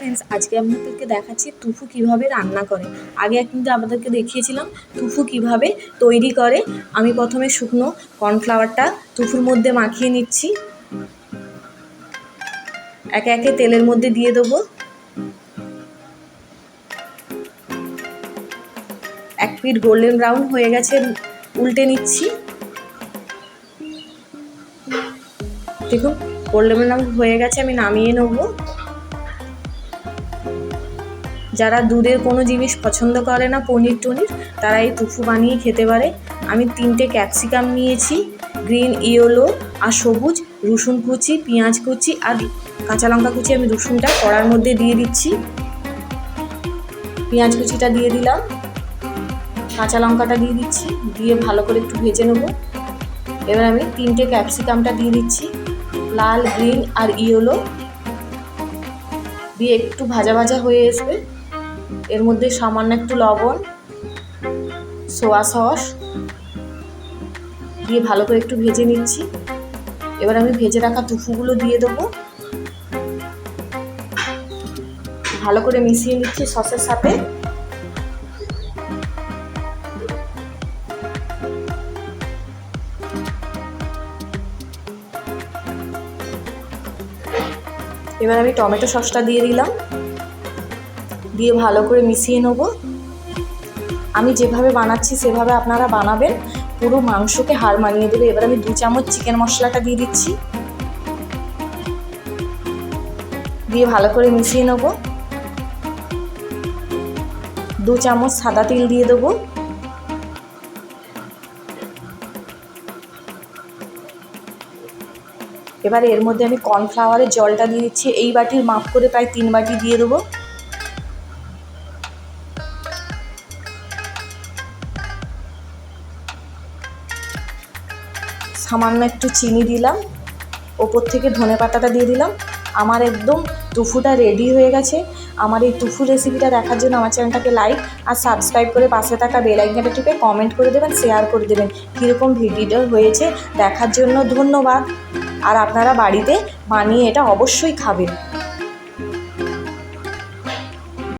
Friends আজকে আপনাদেরকে দেখাচ্ছি তুফু কীভাবে রান্না করে। আগে কিন্তু আপনাদেরকে দেখিয়েছিলাম তুফু কীভাবে তৈরি করে। আমি প্রথমে শুকনো কর্নফ্লাওয়ারটা তুফুর মধ্যে মাখিয়ে নিচ্ছি। একে একে তেলের মধ্যে দিয়ে দেবো। এক পিঠ গোল্ডেন ব্রাউন হয়ে গেছে, উল্টে নিচ্ছি। দেখুন গোল্ডেন ব্রাউন হয়ে গেছে, আমি নামিয়ে নেব। যারা দুধের কোনো জিনিস পছন্দ করে না, পনির টনির, তারা এই তুফু বানিয়ে খেতে পারে। আমি তিনটে ক্যাপসিকাম নিয়েছি, গ্রিন, ইয়েলো আর সবুজ, রসুন কুচি, পেঁয়াজ কুচি আর কাঁচা লঙ্কা কুচি আমি রসুনটা কড়ার মধ্যে দিয়ে দিচ্ছি। পেঁয়াজ কুচিটা দিয়ে দিলাম, কাঁচা লঙ্কাটা দিয়ে দিচ্ছি, দিয়ে ভালো করে একটু ভেজে নেব। এবার আমি তিনটে ক্যাপসিকামটা দিয়ে দিচ্ছি, লাল, গ্রিন আর ইয়েলো। দিয়ে একটু ভাজা ভাজা হয়ে আসবে এর মধ্যে সামান্য একটু লবণ, সোয়া সস, দিয়ে ভালো করে একটু ভেজে নিচ্ছি। এবার আমি ভেজে রাখা টুফুগুলো দিয়ে দেবো। ভালো করে মিশিয়ে নিচ্ছি সসের সাথে। এবার আমি টমেটো সসটা দিয়ে দিলাম। দিয়ে ভালো করে মিশিয়ে নেব। আমি যেভাবে বানাচ্ছি, সেভাবে আপনারা বানাবেন। পুরো মাংসকে হার মানিয়ে দেবে। এবার আমি দু চামচ চিকেন মশলাটা দিয়ে দিচ্ছি। দিয়ে ভালো করে মিশিয়ে নেব। দু চামচ সাদা তেল দিয়ে দেবো। এবার এর মধ্যে আমি কর্নফ্লাওয়ারের জলটা দিয়ে দিচ্ছি। এই বাটির মাপ করে প্রায় তিন বাটি দিয়ে দেবো। সামান্য একটু চিনি দিলাম, ওপর থেকে ধনে পাতাটা দিয়ে দিলাম। আমার একদম টুফুটা রেডি হয়ে গেছে। আমার এই টুফু রেসিপিটা দেখার জন্য আমার চ্যানেলটাকে লাইক আর সাবস্ক্রাইব করে পাশে থাকা বেল আইকনটা টিপে কমেন্ট করে দেবেন শেয়ার করে দেবেন। কীরকম ভিডিওটা হয়েছে দেখার জন্য ধন্যবাদ। আর আপনারা বাড়িতে বানিয়ে এটা অবশ্যই খাবেন।